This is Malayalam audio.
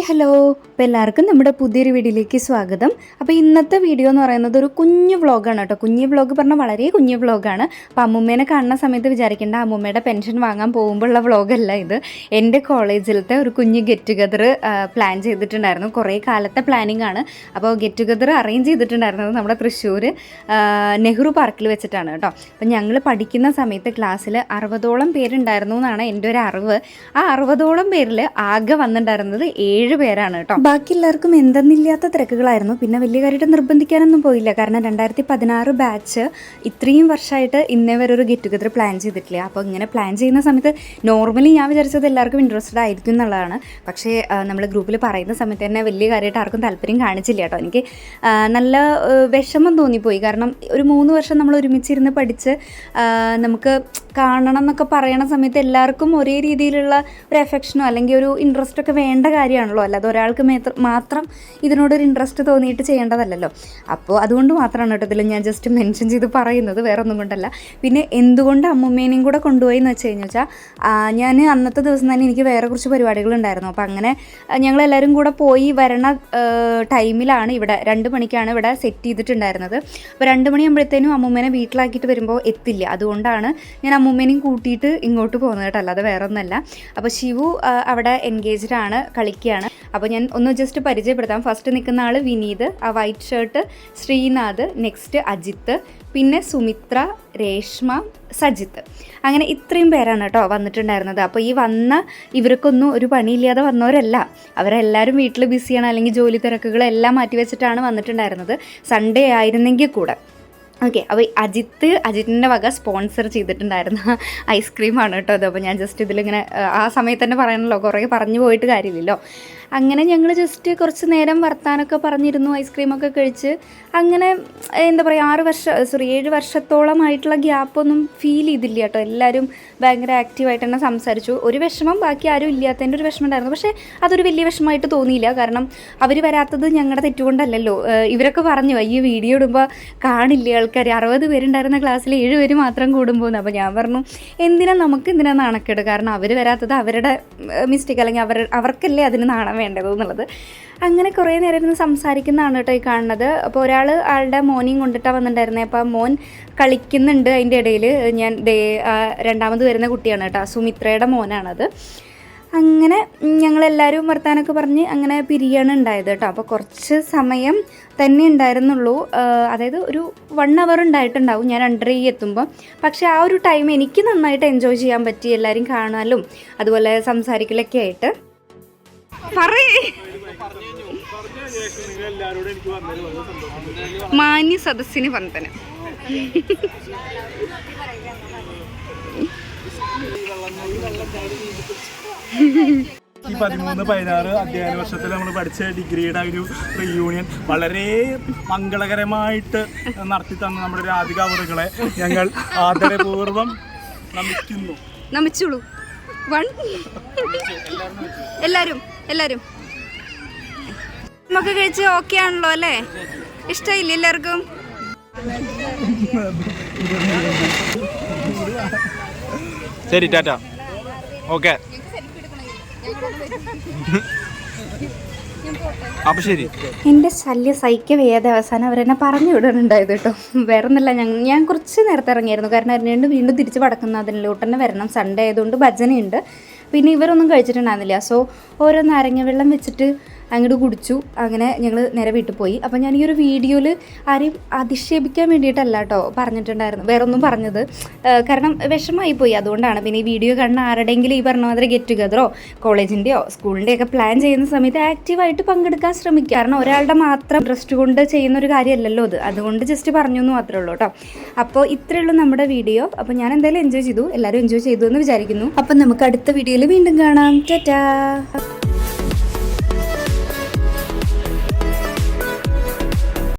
Hi hello. അപ്പോൾ എല്ലാവർക്കും നമ്മുടെ പുതിയൊരു വീഡിയോയിലേക്ക് സ്വാഗതം. അപ്പോൾ ഇന്നത്തെ വീഡിയോ എന്ന് പറയുന്നത് ഒരു കുഞ്ഞു വ്ളോഗാണ് കേട്ടോ. കുഞ്ഞു വ്ളോഗ് പറഞ്ഞാൽ വളരെ കുഞ്ഞു വ്ളോഗാണ്. അപ്പോൾ അമ്മൂമ്മേനെ കാണുന്ന സമയത്ത് വിചാരിക്കേണ്ട അമ്മൂമ്മയുടെ പെൻഷൻ വാങ്ങാൻ പോകുമ്പോഴുള്ള വ്ളോഗല്ല ഇത്. എന്റെ കോളേജിലത്തെ ഒരു കുഞ്ഞ് ഗെറ്റ് ടുഗദർ പ്ലാൻ ചെയ്തിട്ടുണ്ടായിരുന്നു. കുറേ കാലത്തെ പ്ലാനിങ് ആണ്. അപ്പോൾ ഗെറ്റ് ടുഗദർ അറേഞ്ച് ചെയ്തിട്ടുണ്ടായിരുന്നത് നമ്മുടെ തൃശ്ശൂർ നെഹ്റു പാർക്കിൽ വെച്ചിട്ടാണ് കേട്ടോ. അപ്പോൾ ഞങ്ങൾ പഠിക്കുന്ന സമയത്ത് ക്ലാസ്സിൽ അറുപതോളം പേരുണ്ടായിരുന്നു എന്നാണ് എന്റെ ഒരു അറിവ്. ആ അറുപതോളം പേരിൽ ആകെ വന്നിട്ടുണ്ടായിരുന്നത് ഏഴ് പേരാണ് കേട്ടോ. ബാക്കി എല്ലാവർക്കും എന്തെന്നില്ലാത്ത തിരക്കുകളായിരുന്നു. പിന്നെ വലിയ കാര്യമായിട്ട് നിർബന്ധിക്കാനൊന്നും പോയില്ല. കാരണം രണ്ടായിരത്തി പതിനാറ് ബാച്ച് ഇത്രയും വർഷമായിട്ട് ഇന്നേ വരെ ഒരു ഗെറ്റ് ടുഗദർ പ്ലാൻ ചെയ്തിട്ടില്ല. അപ്പോൾ ഇങ്ങനെ പ്ലാൻ ചെയ്യുന്ന സമയത്ത് നോർമലി ഞാൻ വിചാരിച്ചത് എല്ലാവർക്കും ഇൻട്രസ്റ്റഡ് ആയിരിക്കും എന്നുള്ളതാണ്. പക്ഷേ നമ്മൾ ഗ്രൂപ്പിൽ പറയുന്ന സമയത്ത് തന്നെ വലിയ കാര്യമായിട്ട് ആർക്കും താല്പര്യം കാണിച്ചില്ല കേട്ടോ. എനിക്ക് നല്ല വിഷമം തോന്നിപ്പോയി. കാരണം ഒരു മൂന്ന് വർഷം നമ്മൾ ഒരുമിച്ചിരുന്ന് പഠിച്ച് നമുക്ക് കാണണം എന്നൊക്കെ പറയണ സമയത്ത് എല്ലാവർക്കും ഒരേ രീതിയിലുള്ള ഒരു എഫെക്ഷനോ അല്ലെങ്കിൽ ഒരു ഇൻട്രസ്റ്റൊക്കെ വേണ്ട കാര്യമാണല്ലോ. അല്ലാതെ ഒരാൾക്ക് മേത്ര- ഇതിനോടൊരു ഇൻട്രസ്റ്റ് തോന്നിയിട്ട് ചെയ്യേണ്ടതല്ലല്ലോ. അപ്പോൾ അതുകൊണ്ട് മാത്രമാണ് കേട്ടോ ഇതിൽ ഞാൻ ജസ്റ്റ് മെൻഷൻ ചെയ്ത് പറയുന്നത്. വേറെ ഒന്നും കൊണ്ടല്ല. പിന്നെ എന്തുകൊണ്ട് അമ്മൂമ്മേനെയും കൂടെ കൊണ്ടുപോയി എന്ന് വെച്ച് കഴിഞ്ഞാൽ വെച്ചാൽ ഞാൻ അന്നത്തെ ദിവസം തന്നെ എനിക്ക് വേറെ കുറച്ച് പരിപാടികളുണ്ടായിരുന്നു. അപ്പോൾ അങ്ങനെ ഞങ്ങളെല്ലാവരും കൂടെ പോയി വരണ ടൈമിലാണ് ഇവിടെ രണ്ട് മണിക്കാണ് ഇവിടെ സെറ്റ് ചെയ്തിട്ടുണ്ടായിരുന്നത്. അപ്പോൾ രണ്ട് മണിയാകുമ്പോഴത്തേനും അമ്മൂമ്മേനെ വീട്ടിലാക്കിയിട്ട് വരുമ്പോൾ എത്തില്ല. അതുകൊണ്ടാണ് ഞാൻ അമ്മൂമ്മേനെയും കൂട്ടിയിട്ട് ഇങ്ങോട്ട് പോകുന്നത് കേട്ടോ. അല്ലാതെ വേറെ ഒന്നല്ല അപ്പോൾ ശിവു അവിടെ എൻഗേജ്ഡ് ആണ് കളിക്കുകയാണ്. അപ്പോൾ ഞാൻ ഒന്ന് ജസ്റ്റ് പരിചയപ്പെടുത്താം. ഫസ്റ്റ് നിൽക്കുന്ന ആൾ വിനീത് ആ white shirt Sreenath next Ajith പിന്നെ സുമിത്ര രേഷ്മ സജിത്ത്. അങ്ങനെ ഇത്രയും പേരാണ് കേട്ടോ വന്നിട്ടുണ്ടായിരുന്നത്. അപ്പോൾ ഈ വന്ന ഇവർക്കൊന്നും ഒരു പണിയില്ലാതെ വന്നവരല്ല. അവരെല്ലാവരും വീട്ടിൽ ബിസിയാണ് അല്ലെങ്കിൽ ജോലി തിരക്കുകളെല്ലാം മാറ്റി വെച്ചിട്ടാണ് വന്നിട്ടുണ്ടായിരുന്നത്. സൺഡേ ആയിരുന്നെങ്കിൽ കൂടെ. ഓക്കെ അപ്പോൾ അജിത്ത് അജിത്തിന്റെ വക സ്പോൺസർ ചെയ്തിട്ടുണ്ടായിരുന്ന ഐസ്ക്രീമാണ് കേട്ടോ അത് അപ്പോൾ ഞാൻ ജസ്റ്റ് ഇതിലിങ്ങനെ ആ, സമയത്ത് തന്നെ പറയണല്ലോ കുറേ പറഞ്ഞു പോയിട്ട് കാര്യമില്ലല്ലോ. അങ്ങനെ ഞങ്ങൾ ജസ്റ്റ് കുറച്ച് നേരം വർത്താനൊക്കെ പറഞ്ഞിരുന്നു ഐസ്ക്രീമൊക്കെ കഴിച്ച്. അങ്ങനെ എന്താ പറയുക ആറ് വർഷം സോറി ഏഴ് വർഷത്തോളമായിട്ടുള്ള ഗ്യാപ്പൊന്നും ഫീൽ ചെയ്തില്ല കേട്ടോ. എല്ലാവരും ഭയങ്കര ആക്റ്റീവായിട്ട് തന്നെ സംസാരിച്ചു. ഒരു വിഷമം ബാക്കി ആരും ഇല്ലാത്തതിന്റെ ഒരു വിഷമം ഉണ്ടായിരുന്നു. പക്ഷേ അതൊരു വലിയ വിഷമമായിട്ട് തോന്നിയില്ല. കാരണം അവർ വരാത്തത് ഞങ്ങളുടെ തെറ്റുകൊണ്ടല്ലല്ലോ. ഇവരൊക്കെ പറഞ്ഞു ഈ വീഡിയോ ഇടുമ്പോൾ കാണില്ല ആൾക്കാർ അറുപത് പേരുണ്ടായിരുന്ന ക്ലാസ്സിൽ ഏഴ് പേര് മാത്രം കൂടുമ്പോൾ അപ്പോൾ ഞാൻ പറഞ്ഞു എന്തിനാ നമുക്ക് എന്തിനാ നാണക്കേട്? കാരണം അവർ വരാത്തത് അവരുടെ മിസ്റ്റേക്ക് അല്ലെങ്കിൽ അവർ അവർക്കല്ലേ അതിന് നാണം വേണ്ടത് എന്നുള്ളത്. അങ്ങനെ കുറേ നേരം ഇരുന്ന് സംസാരിക്കുന്നതാണ് കേട്ടോ ഈ കാണുന്നത്. അപ്പോൾ ഒരാൾ ആളുടെ മോനെയും കൊണ്ടിട്ടാണ് വന്നിട്ടുണ്ടായിരുന്നത് അപ്പോൾ മോൻ കളിക്കുന്നുണ്ട് അതിന്റെ ഇടയിൽ ഞാൻ ദേ രണ്ടാമത് വരുന്ന കുട്ടിയാണ് കേട്ടോ സുമിത്രയുടെ മോനാണത്. അങ്ങനെ ഞങ്ങളെല്ലാവരും വർത്താനൊക്കെ പറഞ്ഞ് അങ്ങനെ പിരിയാണ് ഉണ്ടായത് കേട്ടോ. അപ്പോൾ കുറച്ച് സമയം തന്നെ ഉണ്ടായിരുന്നുള്ളൂ. അതായത് ഒരു വൺ അവർ ഉണ്ടായിട്ടുണ്ടാവും ഞാൻ രണ്ടര എത്തുമ്പോൾ പക്ഷേ ആ ഒരു ടൈം എനിക്ക് നന്നായിട്ട് എൻജോയ് ചെയ്യാൻ പറ്റി എല്ലാവരും കാണാനും അതുപോലെ സംസാരിക്കലൊക്കെ ആയിട്ട്. മാന്യ സദസ്സിന് വന്ദനം. ഈ പതിമൂന്ന് പതിനാറ് അധ്യയന വർഷത്തിൽ നമ്മൾ പഠിച്ച ഡിഗ്രിയുടെ ഒരു റീയൂണിയൻ വളരെ മംഗളകരമായിട്ട് നടത്തി തന്ന നമ്മുടെ രാധിക രാധികാവറുകളെ ഞങ്ങൾ ആദരപൂർവം നമിക്കുന്നു. നമിച്ചോളൂ വൺ. എല്ലാരും എല്ലാരും. നമുക്ക് കഴിച്ച് ഓക്കെ ആണല്ലോ അല്ലേ? ഇഷ്ടമില്ല എല്ലാവർക്കും? ശരി ടാറ്റ. ഓക്കെ. അപ്പൊ ശരി. എന്റെ ശല്യ സഹിക്ക വേദ അവസാനം അവരെന്നെ പറഞ്ഞു വിടുന്നുണ്ടായത് കേട്ടോ. വേറെ ഒന്നല്ല ഞാൻ കുറച്ച് നേരത്തെ ഇറങ്ങിയായിരുന്നു. കാരണം എന്നെ വീണ്ടും തിരിച്ച് പടക്കുന്ന അതിലോട്ട് തന്നെ വരണം. സൺഡേ ആയതുകൊണ്ട് ഭജനയുണ്ട്. പിന്നെ ഇവരൊന്നും കഴിച്ചിട്ടുണ്ടായിരുന്നില്ല. സോ ഓരോ നാരങ്ങ വെള്ളം വെച്ചിട്ട് അങ്ങോട്ട് കുടിച്ചു. അങ്ങനെ ഞങ്ങൾ നേരെ വീട്ടിൽ പോയി. അപ്പോൾ ഞാൻ ഈ ഒരു വീഡിയോയിൽ ആരെയും അധിക്ഷേപിക്കാൻ വേണ്ടിയിട്ടല്ല കേട്ടോ പറഞ്ഞിട്ടുണ്ടായിരുന്നു. വേറെ ഒന്നും പറഞ്ഞത് കാരണം വിഷമമായി പോയി. അതുകൊണ്ടാണ് പിന്നെ ഈ വീഡിയോ കാണുന്ന ആരുടെയെങ്കിലും ഈ പറഞ്ഞ മാതിരി ഗെറ്റ് ടുഗദറോ കോളേജിന്റെയോ സ്കൂളിന്റെയൊക്കെ പ്ലാൻ ചെയ്യുന്ന സമയത്ത് ആക്റ്റീവായിട്ട് പങ്കെടുക്കാൻ ശ്രമിക്കുക. കാരണം ഒരാളുടെ മാത്രം ഇൻട്രസ്റ്റ് കൊണ്ട് ചെയ്യുന്ന ഒരു കാര്യമല്ലല്ലോ അത്. അതുകൊണ്ട് ജസ്റ്റ് പറഞ്ഞു എന്ന് മാത്രമേ ഉള്ളൂ കേട്ടോ. അപ്പോൾ ഇത്രയേ ഉള്ളൂ നമ്മുടെ വീഡിയോ. അപ്പോൾ ഞാൻ എന്തായാലും എൻജോയ് ചെയ്തു. എല്ലാവരും എൻജോയ് ചെയ്തു എന്ന് വിചാരിക്കുന്നു. അപ്പം നമുക്ക് അടുത്ത വീഡിയോയിൽ വീണ്ടും കാണാം. ടാറ്റാ.